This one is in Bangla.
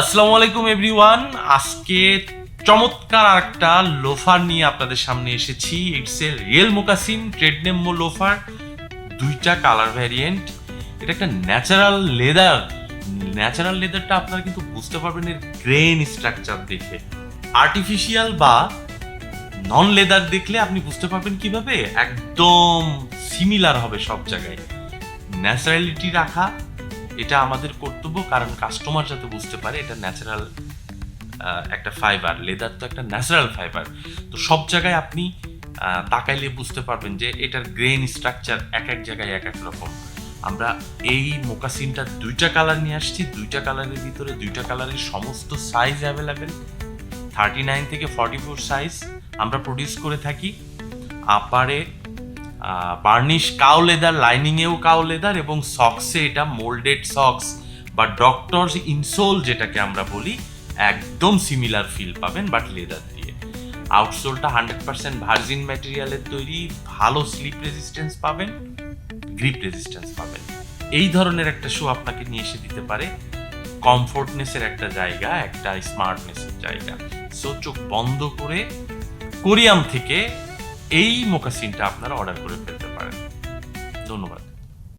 আসসালামু আলাইকুম এভরিওয়ান আজকে চমৎকার একটা লোফার নিয়ে আপনাদের সামনে এসেছি। It's a real moccasin trade name loafer দুইটা কালার ভ্যারিয়েন্ট এটা একটা ন্যাচারাল লেদার ন্যাচারাল লেদারটা আপনারা কিন্তু বুঝতে পারবেন এর গ্রেন স্ট্রাকচার দেখে। আর্টিফিশিয়াল বা নন লেদার দেখলে আপনি বুঝতে পারবেন কীভাবে? একদম সিমিলার হবে সব জায়গায়। ন্যাচারালিটি রাখা। এটা আমাদের কর্তব্য, কারণ কাস্টমার যাতে বুঝতে পারে এটা ন্যাচারাল একটা ফাইবার লেদার তো একটা ন্যাচারাল ফাইবার তো সব জায়গায় আপনি তাকাইলে বুঝতে পারবেন যে এটার গ্রেন স্ট্রাকচার এক এক জায়গায় এক এক রকম। আমরা এই মোকাসিনটা দুইটা কালার নিয়ে আসছি, দুইটা কালারের ভিতরে দুইটা কালারের সমস্ত সাইজ অ্যাভেলেবেল থার্টি নাইন থেকে ফর্টি ফোর সাইজ আমরা প্রডিউস করে থাকি। আপারে বার্নিশ কাউ লেদার লাইনিংয়েও কাউ লেদার এবং সক্সে এটা মোল্ডেড সক্স বা ডক্টরস ইনসোল যেটাকে আমরা বলি, একদম সিমিলার ফিল পাবেন বাট লেদার দিয়ে। আউটসোলটা হান্ড্রেড পার্সেন্ট ভার্জিন ম্যাটেরিয়ালের তৈরি, ভালো স্লিপ রেজিস্ট্যান্স পাবেন গ্রিপ রেজিস্ট্যান্স পাবেন। এই ধরনের একটা শু আপনাকে নিয়ে এসে দিতে পারে কমফোর্টনেসের একটা জায়গা, একটা স্মার্টনেসের জায়গা। সো চোখ বন্ধ করে কোরিয়াম থেকে এই মোকাসিনটা আপনারা অর্ডার করে ফেলতে পারেন। ধন্যবাদ।